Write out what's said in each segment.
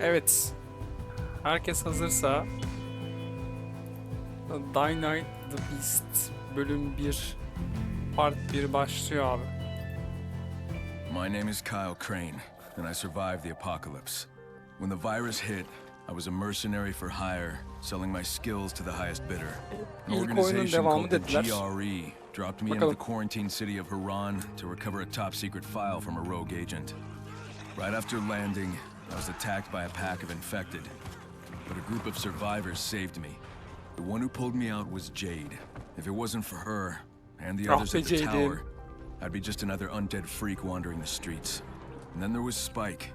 Evet. Herkes hazırsa Dying Night the Beast bölüm 1 part 1 başlıyor abi. My name is Kyle Crane, and I survived the apocalypse. When the virus hit, I was a mercenary for hire, selling my skills to the highest bidder. An organization called the. GRE dropped me into the quarantine city of Haran to recover a top secret file from a rogue agent. Right after landing, I was attacked by a pack of infected, but a group of survivors saved me. The one who pulled me out was Jade. If it wasn't for her and the Ah others at the tower, I'd be just another undead freak wandering the streets. And then there was Spike.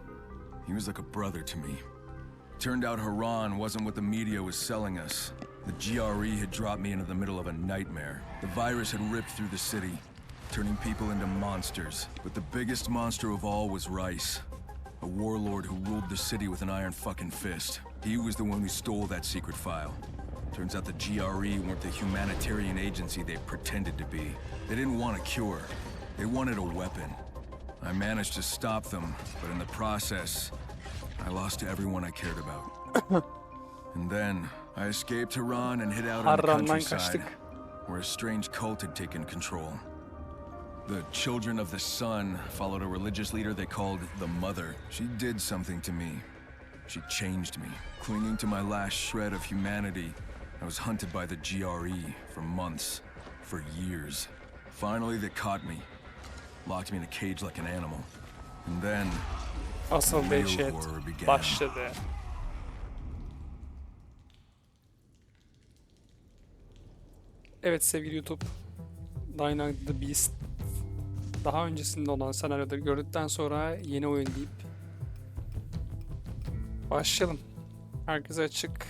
He was like a brother to me. Turned out Haran wasn't what the media was selling us. The GRE had dropped me into the middle of a nightmare. The virus had ripped through the city, turning people into monsters. But the biggest monster of all was Rice. A warlord who ruled the city with an iron fucking fist. He was the one who stole that secret file. Turns out the GRE weren't the humanitarian agency they pretended to be. They didn't want a cure. They wanted a weapon. I managed to stop them, but in the process, I lost everyone I cared about. and then, I escaped Tehran and hid out in the countryside, where a strange cult had taken control. The Children of the Sun followed a religious leader they called the Mother. She did something to me. She changed me. Clinging to my last shred of humanity, I was hunted by the GRE for months, for years. Finally, they caught me, locked me in a cage like an animal. And then, Asıl dehşet başladı. Evet sevgili YouTube. Dying the Beast daha öncesinde olan senaryoları gördükten sonra yeni oyun deyip başlayalım. Herkese açık.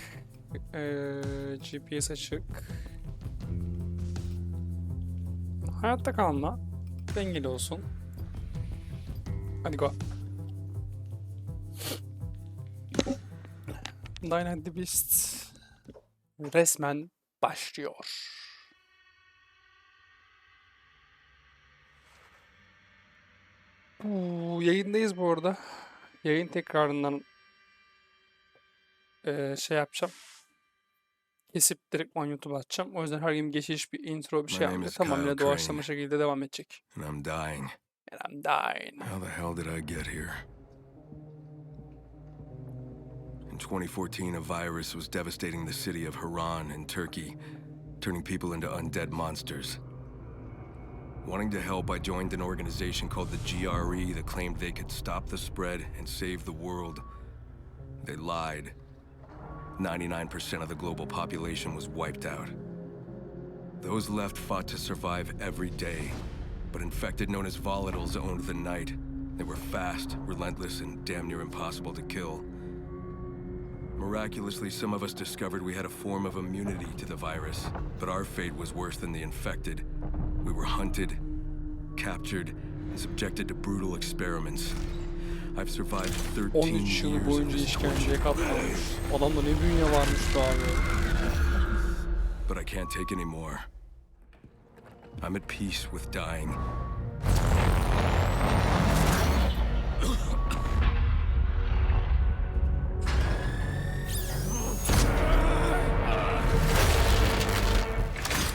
Ee, GPS açık. Hayatta kalma. Dengeli olsun. Hadi go. The Beast resmen başlıyor. Bu yayındayız bu arada. Yayın tekrarından eee, şey yapacağım. Kesip direkt on YouTube'a atacağım. O yüzden her gün geçiş bir intro bir şey yapmıyor. Tamamıyla Kyle doğaçlama şekilde devam edecek. and I'm dying. And I'm dying. How the hell did I get here? In 2014, a virus was devastating the city of Haran in Turkey, turning people into undead monsters. Wanting to help, I joined an organization called the GRE that claimed they could stop the spread and save the world. They lied. 99% of the global population was wiped out. Those left fought to survive every day, but infected known as volatiles owned the night. They were fast, relentless, and damn near impossible to kill. Miraculously, some of us discovered we had a form of immunity to the virus, but our fate was worse than the infected. We were hunted, captured, and subjected to brutal experiments. I've survived 13 13 yıl years of boyunca torture, işkenceye katlanmış. Adamda ne bünye varmış be abi. but I can't take any more. I'm at peace with dying.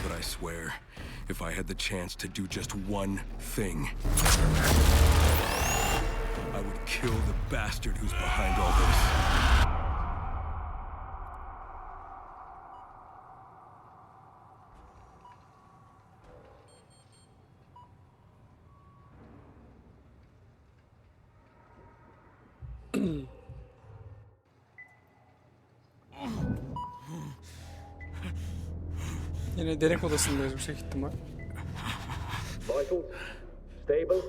But I swear, if I had the chance to do just one thing, I would kill the bastard who's behind all this. Derek odasındayız yüksek ihtimal. Vitals stable.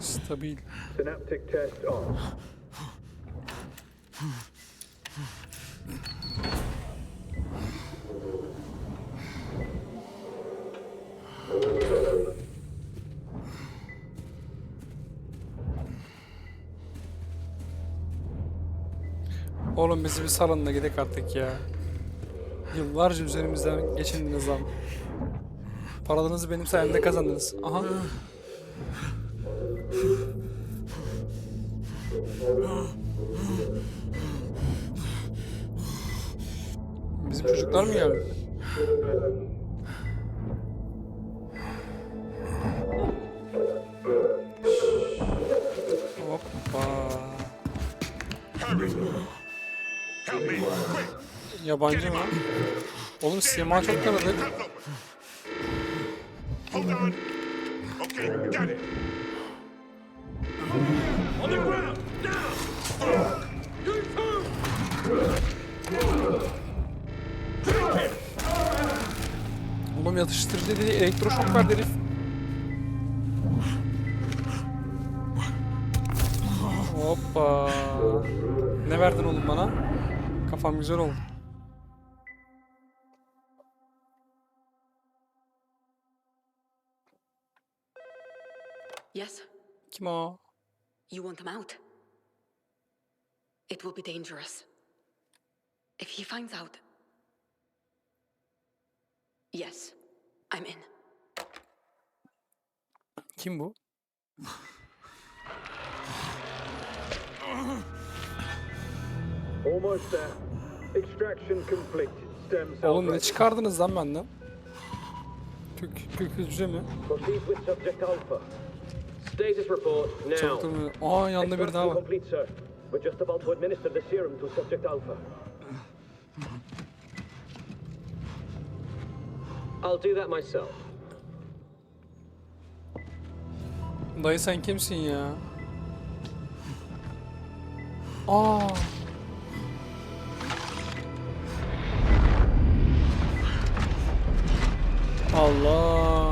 Stabil. Synaptic test on. Oğlum bizi bir salın da gidelim artık ya. Yıllarca üzerimizden geçindiniz lan. Paralarınızı benim sayemde kazandınız. Aha. Bizim çocuklar mı geldi? Yabancı mı? Oğlum sima çok tanıdık. Oğlum yatıştırıcı dedi elektroşok verdi herif. Hoppa. Ne verdin oğlum bana? Kafam güzel oldu. O? you want him out. It will be dangerous. If he finds out. Yes, I'm in. Kim bu? Almost there. Extraction complete. Stem cell Oğlum ne çıkardınız lan benden? Kök, kök hücre mi? Proceed with subject Alpha. Status report now. Aa yanında bir daha var. complete, sir. We're just about to administer the serum to subject Alpha. I'll do that myself. Dayı sen kimsin ya? Aa. Allah.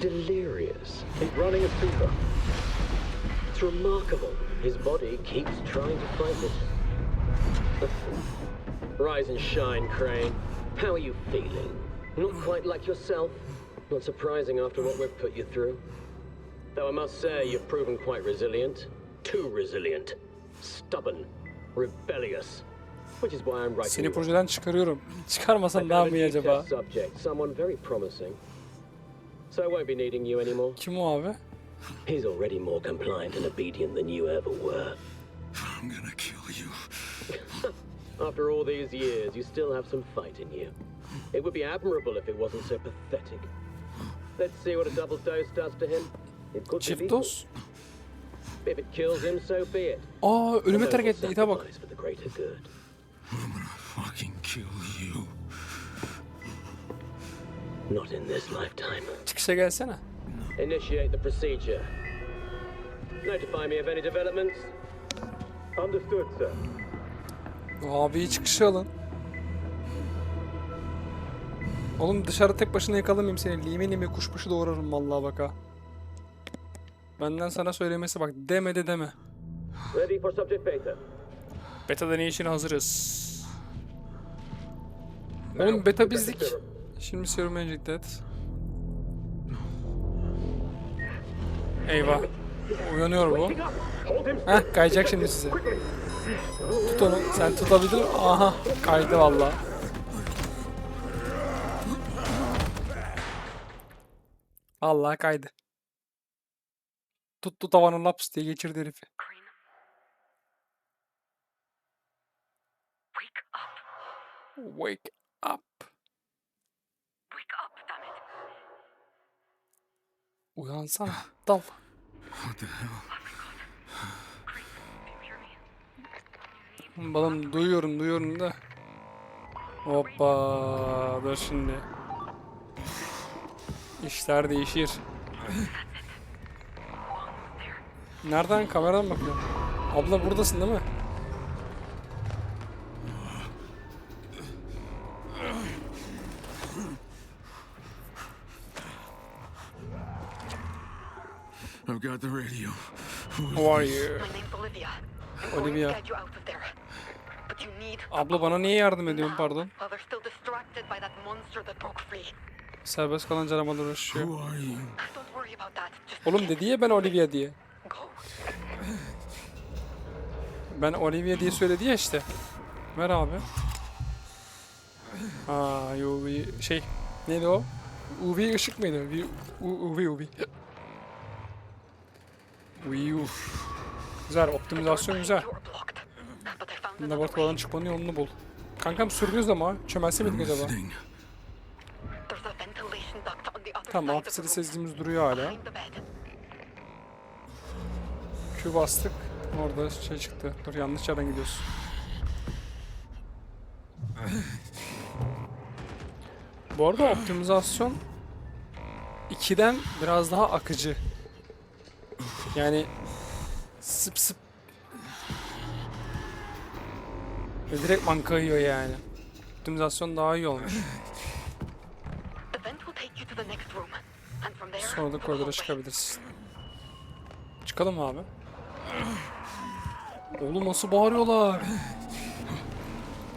Delirious. He's running a super. It's remarkable. His body keeps trying to fight it. Rise and shine, Crane. How are you feeling? Not quite like yourself? Not surprising after what we've put you through. Though I must say, you've proven quite resilient. Too resilient. Stubborn. Rebellious. Which is why I'm writing Seni projeden çıkarıyorum. Çıkarmasam daha mı iyi acaba? subject, someone very promising. So I won't be needing you anymore. Kim o abi? He's already more compliant and obedient than you ever were. I'm gonna kill you. After all these years, you still have some fight in you. It would be admirable if it wasn't so pathetic. Let's see what a double dose does to him. It could be Çift lethal. doz. If it kills him, so be it. Aa ölüme terk etti. İte bak. sacrifice for the greater good. I'm gonna fucking kill you. Not in this lifetime. Çıkışa gelsene. Initiate the procedure. Notify me of any developments. Understood, sir. Abi çıkışa alın. Oğlum dışarı tek başına yakalamayayım seni. Lime lime kuşbaşı doğrarım vallahi bak ha. Benden sana söylemesi bak. Deme de deme. Ready for subject beta. Beta deney için hazırız. Oğlum beta bizdik. Şimdi serum enjekte et. Eyvah. Uyanıyor bu. Heh kayacak şimdi size. Tut onu. Sen tutabildin mi? Aha kaydı valla. Allah kaydı. Tuttu tavanı laps diye geçirdi herifi. Wake up. Wake up. Wake up, damn it. Uyansana. Dal. What the hell? Balım duyuyorum duyuyorum da. Hoppa. Dur şimdi. İşler değişir. Nereden? Kameradan mı bakıyorsun? Abla buradasın değil mi? I've got the radio. Who are you? My name's Olivia. I'm going Olivia. to get you out of there. But you need Abla bana niye yardım ediyorsun pardon? While they're still distracted by that monster that broke free. Serbest kalan canavarlar uğraşıyor. Who are you? Don't worry about that. Just Oğlum dedi ya ben Olivia diye. go. Ben Olivia diye söyledi ya işte. Ver abi. Aa UV şey neydi o? UV ışık mıydı? UV UV UV. UV uf. Güzel optimizasyon güzel. Laboratuvardan çıkmanın yolunu bul. Kankam sürdünüz ama çömelse miydik acaba? Tamam room, sesimiz duruyor hala. Q bastık. Orada şey çıktı. Dur yanlış yerden gidiyoruz. Bu arada optimizasyon 2'den biraz daha akıcı. Yani sıp sıp ve direktman kayıyor yani. Optimizasyon daha iyi olmuş. Sonra da koridora çıkabilirsin. Çıkalım mı abi? Oğlum nasıl bağırıyorlar?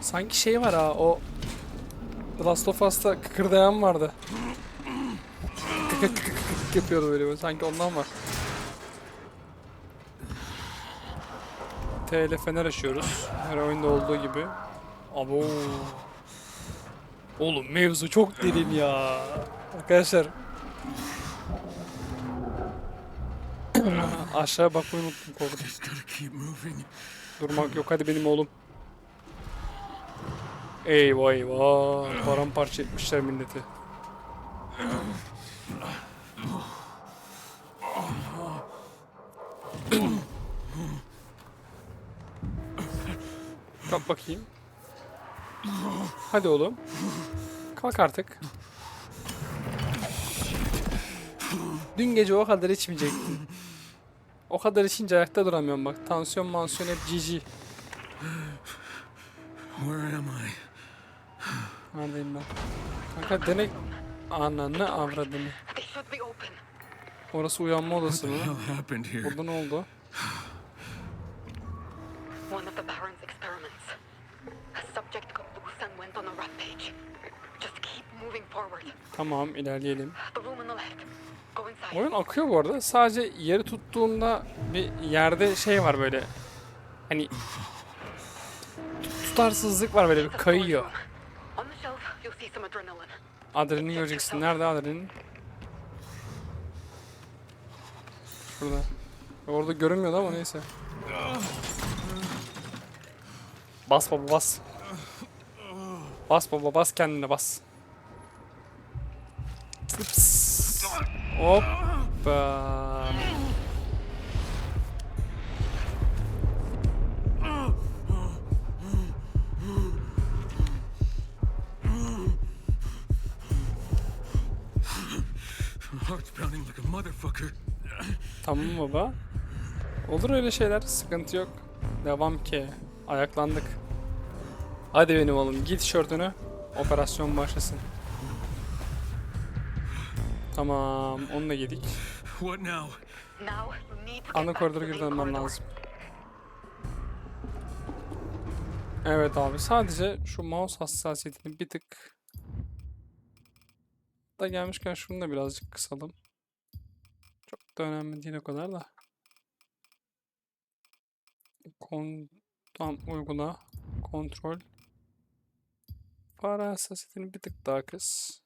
Sanki şey var ha o The Last of Us'ta kıkırdayan vardı. Kık kık kık kık kık yapıyordu böyle, böyle sanki ondan var. T ile fener açıyoruz. Her oyunda olduğu gibi. Abo. Oğlum mevzu çok derin ya. Arkadaşlar Aşağı bakmayı unuttum korktum. Durmak yok hadi benim oğlum. Eyvah eyvah. Paramparça etmişler milleti. Kalk bakayım. Hadi oğlum. Kalk artık. Dün gece o kadar içmeyecektin. O kadar içince ayakta duramıyorum bak. Tansiyon mansiyon hep GG. Where am I? Neredeyim ben? Kanka denek... Ananı avradını. Orası uyanma odası mı? Burada ne oldu? Tamam ilerleyelim. Oyun akıyor bu arada. Sadece yeri tuttuğunda bir yerde şey var böyle. Hani tutarsızlık var böyle bir kayıyor. Adrenalin göreceksin. Nerede adrenalin? Şurada. Orada görünmüyordu ama neyse. Bas baba bas. Bas baba bas kendine bas. Hoppa. Tamam baba. Olur öyle şeyler. Sıkıntı yok. Devam ki. Ayaklandık. Hadi benim oğlum. Git tişörtünü. Operasyon başlasın. Tamam. Onu da yedik. What now? Ana koridora geri dönmem lazım. Evet abi. Sadece şu mouse hassasiyetini bir tık da gelmişken şunu da birazcık kısalım. Çok da önemli değil o kadar da. Kon tam uygula. Kontrol. Fare hassasiyetini bir tık daha kıs.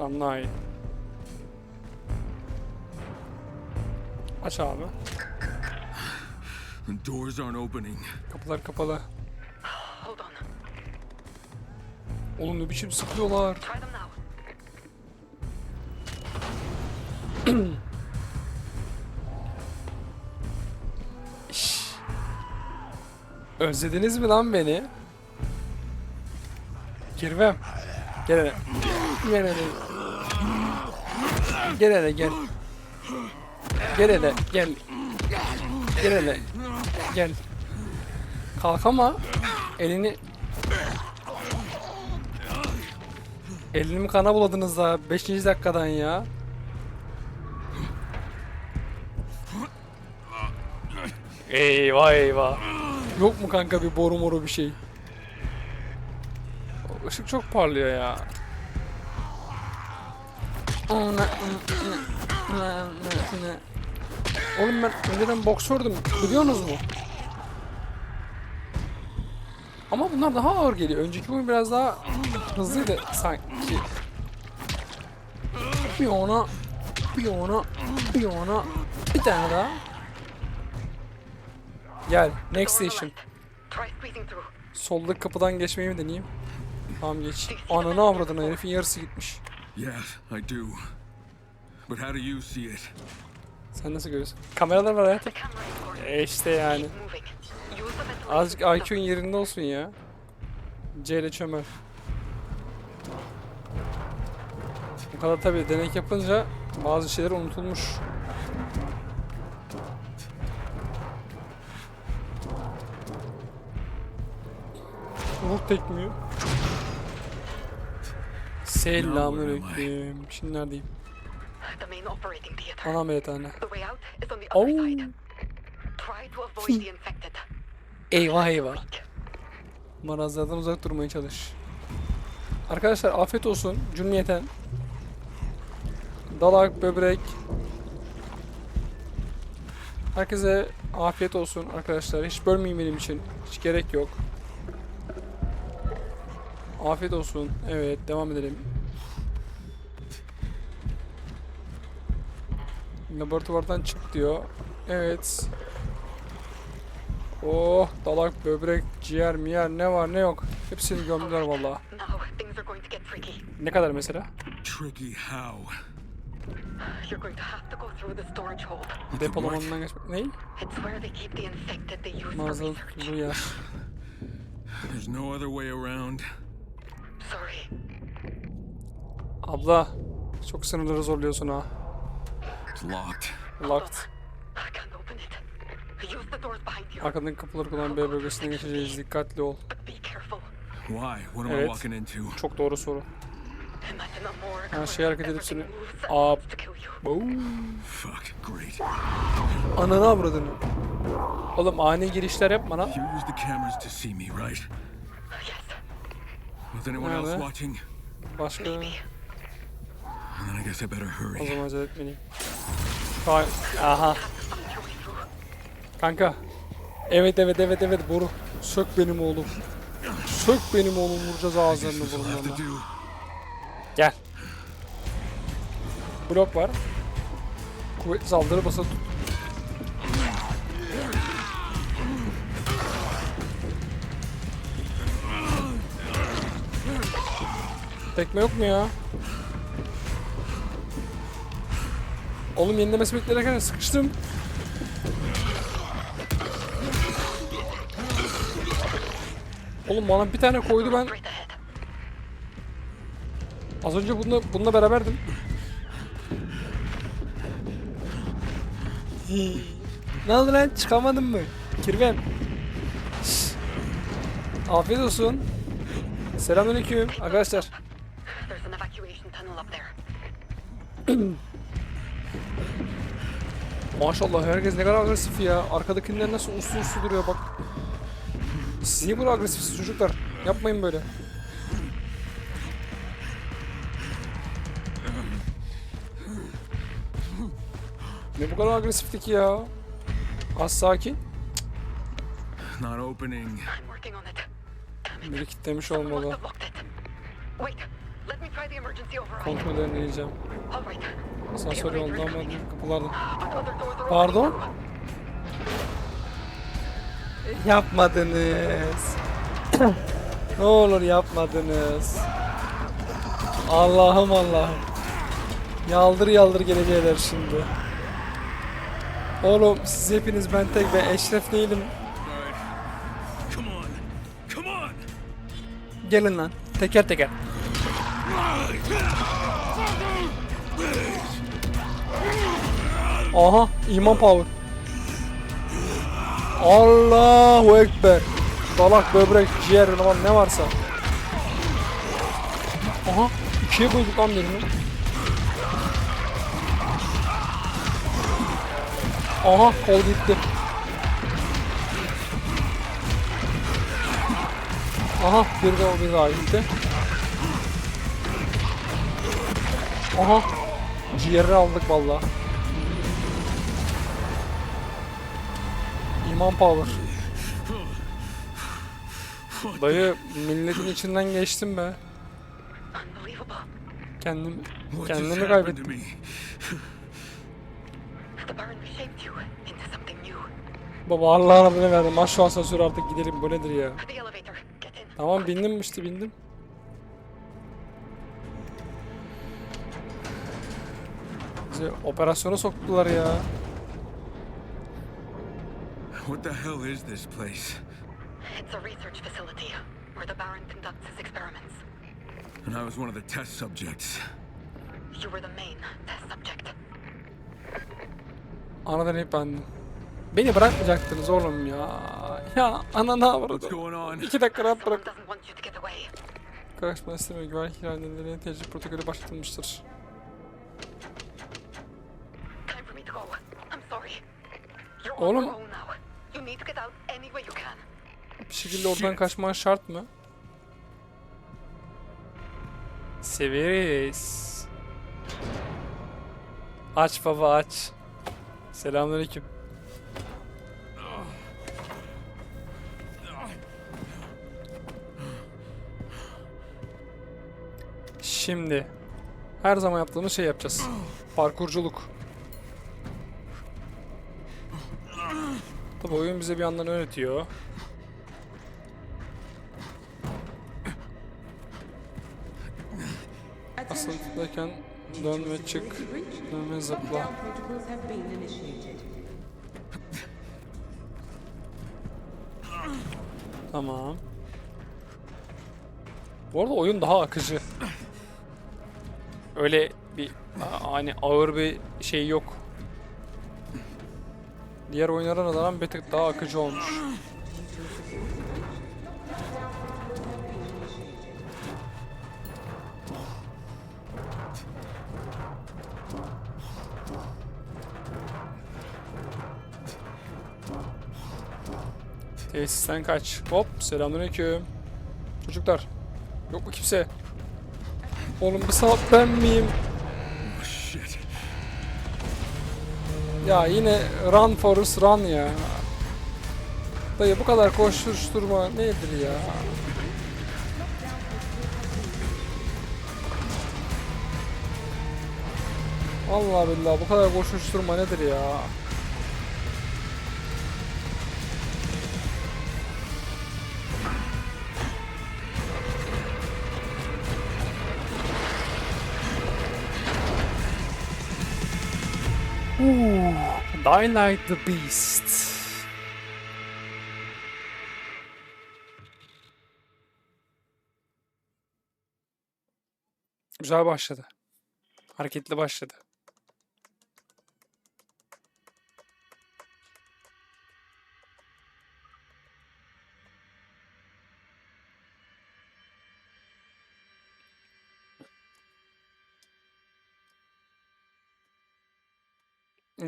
Tamam daha iyi. Aç abi. The doors aren't opening. Kapılar kapalı. Hold on. Oğlum ne biçim sıkıyorlar. Try them now. Özlediniz mi lan beni? Gel hele. Gel hele. Gel hele gel. Gel hele gel. Gel hele. Gel. Kalk ama elini Elini mi kana buladınız daha 5. dakikadan ya. Eyvah eyvah. Yok mu kanka bir boru moru bir şey? Işık çok parlıyor ya. Oğlum ben önceden boksördüm biliyorsunuz mu? Ama bunlar daha ağır geliyor. Önceki oyun biraz daha hızlıydı sanki. Bir ona, bir ona, bir ona, bir tane daha. Gel. Next station. Soldaki kapıdan geçmeyi mi deneyeyim? Tamam geç. Ananı avradın herifin yarısı gitmiş. Yeah, I do. But how do you see it? Sen nasıl görüyorsun? Kameralar var hayatım. E işte yani. Azıcık. IQ'un yerinde olsun ya. C ile çömel. Bu kadar tabii deney yapınca bazı şeyler unutulmuş. Vur tekmiyor. Selamünaleyküm. Şimdi neredeyim? Ana ameliyathane. Oh. Eyvah eyvah. Marazlardan uzak durmaya çalış. Arkadaşlar afiyet olsun cümleten. Dalak, böbrek. Herkese afiyet olsun arkadaşlar. Hiç bölmeyin benim için. Hiç gerek yok. Afiyet olsun. Evet devam edelim. Laboratuvardan çık diyor. Evet. Oh dalak, böbrek, ciğer, miyer ne var ne yok. Hepsini gömdüler get tricky. Ne kadar mesela? Tricky how? You're going to have to go through the storage hold. Depolamandan geçmek. Ne? It's where they keep the infected they use for research. yer. There's no other way around. Sorry. Abla. Çok sınırları zorluyorsun ha. It's locked. Locked. I can't open it. Use the doors behind you. Arkadaki kapıları kullanan B bölgesine geçeceğiz. Dikkatli ol. But be careful. Why? What am I Evet. walking into? Çok doğru soru. Where şey hareket edip seni- Aa. Fuck, great. Ananı avradını. Oğlum ani girişler yap bana. You use the cameras to see me, right? Yes, Was anyone else watching? Başka. And then I guess I better O hurry. zaman acele etmeliyim. Aha. Kanka. Evet evet evet evet boru. Sök benim oğlum. Sök benim oğlum vuracağız ağızlarını burunlarına. Gel. Blok var. Kuvvetli saldırı basılı tut. Tekme yok mu ya? Oğlum yenilemesi beklerken sıkıştım. Oğlum bana bir tane koydu ben. Az önce bununla, bununla beraberdim. Ne oldu lan? Çıkamadın mı? Kirven. Şşş. Afiyet olsun. Selamünaleyküm arkadaşlar. Maşallah herkes ne kadar agresif ya. Arkadakiler nasıl uslu uslu duruyor bak. Siz niye böyle agresifsiniz çocuklar? Yapmayın böyle. Ne bu kadar agresiflik ya? Az sakin. Not opening. I'm working on it. Damn it. Biri must olmalı. Wait, Kontrollerini deneyeceğim. Asansör yolundan mı? Kapılardan. Pardon? Yapmadınız. ne olur yapmadınız. Allah'ım Allah'ım. Yaldır yaldır geleceğler şimdi. Oğlum siz hepiniz ben tek ben Eşref değilim. Alright. Come on. Come on. Gelin lan. Teker teker. Aha iman power. Allahu Ekber. Dalak, böbrek, ciğer, lan ne varsa. Aha ikiye böldük lan birini. Aha kol gitti. Aha bir de o bir daha gitti. Aha ciğeri aldık valla. İman power. Dayı milletin içinden geçtim be. Kendimi to kaybettim. Baba Allah'ın adını verdim. Aç şu asansörü artık gidelim. Bu nedir ya? Tamam bindim işte bindim. Bizi operasyona soktular ya. What the hell is this place? It's a research facility where the Baron conducts his experiments. And I was one of the test subjects. You were the main test subject. Anadan hep bendim. Beni bırakmayacaktınız oğlum ya. Ya ana ne What's yapardın? going on? İki dakika rahat bırak. Karışma istemiyor. Güvenlik ihlaline tecrübe protokolü başlatılmıştır. Can. Bir şekilde oradan kaçman şart mı? Severiz. Aç baba aç. Selamünaleyküm. Şimdi her zaman yaptığımız şey yapacağız. Parkurculuk. Tabi oyun bize bir yandan öğretiyor. Asıl tıklarken dön ve çık, dön ve zıpla. Tamam. Bu arada oyun daha akıcı. Öyle bir hani ağır bir şey yok. Diğer oyunlara nazaran bir tık daha akıcı olmuş. Tesisten kaç. Hop selamünaleyküm. Çocuklar. Yok mu kimse? Oğlum bu salak ben miyim? Ya yine run Forrest run ya. Dayı bu kadar koşturma nedir ya? Vallahi billahi bu kadar koşuşturma nedir ya? Dying Light the Beast. Güzel başladı. Hareketli başladı.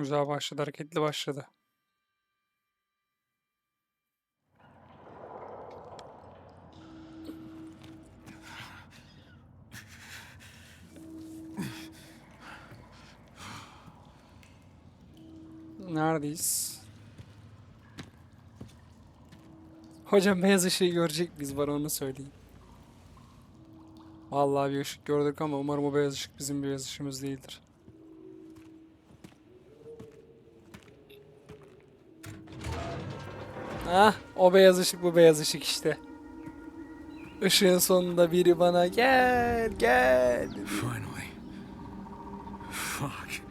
Güzel başladı, hareketli başladı. Neredeyiz? Hocam beyaz ışığı görecek miyiz bana onu söyleyin. Vallahi bir ışık gördük ama umarım o beyaz ışık bizim beyaz ışığımız değildir. Ah, o beyaz ışık bu beyaz ışık işte. Işığın sonunda biri bana gel gel. Finally. Fuck.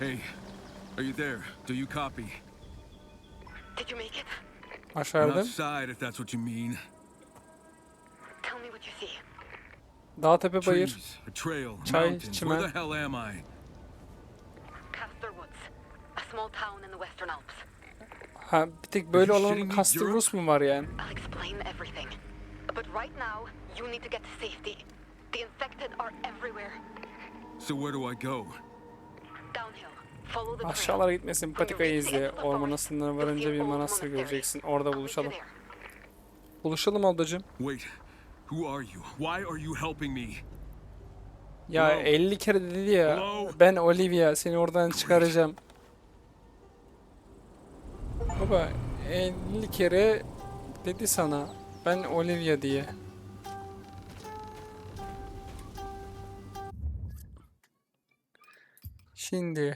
Hey, are you there? Do you copy? Did you make it? Başardım. outside, if that's what you mean. Dağ tepe bayır. Çay, çimen. Ha bir tek böyle Are you olan shitting me? Castor Europe? Rus mu var yani? I'll explain everything. But right now, you need to get to safety. The infected are everywhere. So where do I go? Downhill. Follow the trail. Aşağılara gitmesin patikayı izle. Ormanın sınırına varınca bir manastır göreceksin. Orada buluşalım. Buluşalım ablacığım. Wait, Who are you? Why are you helping me? Ya Hello? 50 kere dedi ya. Hello? Ben Olivia seni oradan çıkaracağım. Baba 50 kere dedi sana. Ben Olivia diye. Şimdi